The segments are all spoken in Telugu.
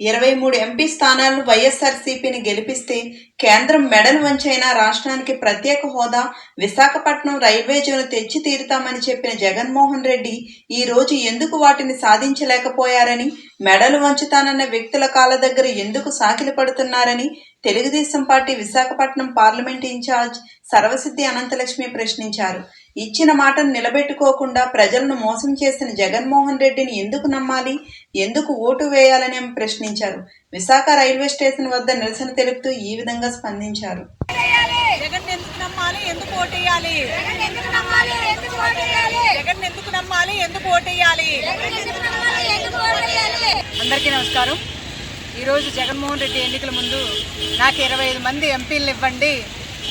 ఇరవై మూడు ఎంపీ స్థానాలను వైఎస్ఆర్సీపీని గెలిపిస్తే కేంద్రం మెడలు వంచైనా రాష్ట్రానికి ప్రత్యేక హోదా విశాఖపట్నం రైల్వే జోన్ తెచ్చి తీరుతామని చెప్పిన జగన్మోహన్ రెడ్డి ఈ రోజు ఎందుకు వాటిని సాధించలేకపోయారని మెడలు వంచుతానన్న వ్యక్తుల కాళ్ళ దగ్గర ఎందుకు సాకిలి పడుతున్నారని Telugu Desam party Visakhapatnam parliament in-charge Sarvasiddhi Anantalakshmi ప్రశ్నించారు. ఇచ్చిన మాటను నిలబెట్టుకోకుండా ప్రజలను మోసం చేసిన జగన్మోహన్ రెడ్డిని ఎందుకు నమ్మాలి? ఎందుకు ఓటు వేయాలని ఆమె ప్రశ్నించారు. విశాఖ రైల్వే స్టేషన్ వద్ద నిరసన తెలుపుతూ ఈ విధంగా స్పందించారు. జగన్ ఎందుకు నమ్మాలి? ఎందుకు ఓటేయాలి? జగన్ ఎందుకు నమ్మాలి? ఎందుకు ఓటేయాలి? జగన్ ఎందుకు నమ్మాలి ఎందుకు ఓటేయాలి జగన్ ఎందుకు నమ్మాలి ఎందుకు ఓటేయాలి అందరికీ నమస్కారం. ఈరోజు జగన్మోహన్ రెడ్డి ఎన్నికల ముందు నాకు ఇరవై ఐదు మంది ఎంపీలు ఇవ్వండి.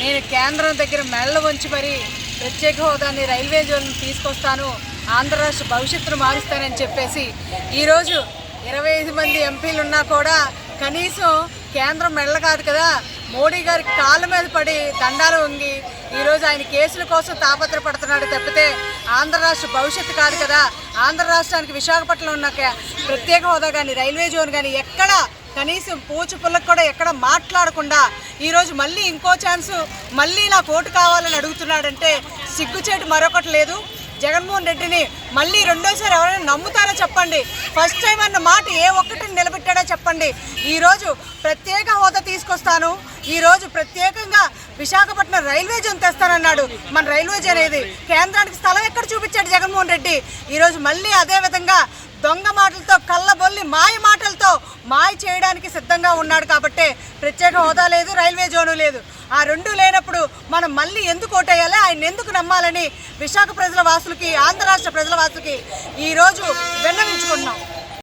నేను కేంద్రం దగ్గర మెళ్ళ వంచి మరి ప్రత్యేక హోదాని రైల్వే జోన్ తీసుకొస్తాను. ఆంధ్ర రాష్ట్ర భవిష్యత్తును మారుస్తానని చెప్పేసి ఈరోజు ఇరవై ఐదు మంది ఎంపీలు ఉన్నా కూడా కనీసం కేంద్రం మెళ్ళ కాదు కదా మోడీ గారి కాళ్ళ మీద పడి దండాలు వంగి ఈరోజు ఆయన కేసుల కోసం తాపత్రపడుతున్నాడు తప్పితే ఆంధ్ర రాష్ట్ర భవిష్యత్తు కాదు కదా. ఆంధ్ర రాష్ట్రానికి విశాఖపట్నంలో ఉన్న ప్రత్యేక హోదా కానీ రైల్వే జోన్ కానీ ఎక్కడ కనీసం పూచు పుల్లకు కూడా ఎక్కడ మాట్లాడకుండా ఈరోజు మళ్ళీ ఇంకో ఛాన్సు మళ్ళీ నాకు ఓటు కావాలని అడుగుతున్నాడంటే సిగ్గుచేటు మరొకటి లేదు. జగన్మోహన్ రెడ్డిని మళ్ళీ రెండోసారి ఎవరైనా నమ్ముతారో చెప్పండి. ఫస్ట్ టైం అన్న మాట ఏ ఒక్కటిని నిలబెట్టాడో చెప్పండి. ఈరోజు ప్రత్యేక హోదా తీసుకొస్తాను. ఈరోజు ప్రత్యేకంగా విశాఖపట్నం రైల్వే జోన్ తెస్తానన్నాడు. మన రైల్వే జోన్ కేంద్రానికి స్థలం ఎక్కడ చూపించాడు జగన్మోహన్ రెడ్డి? ఈరోజు మళ్ళీ అదే విధంగా దొంగ మాటలతో కళ్ళబొల్లి మాయ మాయ చేయడానికి సిద్ధంగా ఉన్నాడు కాబట్టే ప్రత్యేక హోదా లేదు రైల్వే జోను లేదు. ఆ రెండు లేనప్పుడు మనం మళ్ళీ ఎందుకు ఓటేయాలి? ఆయన ఎందుకు నమ్మాలని విశాఖ ప్రజల వాసులకి ఆంధ్ర రాష్ట్ర ప్రజల వాసులకి ఈరోజు విన్నవించుకుంటున్నాం.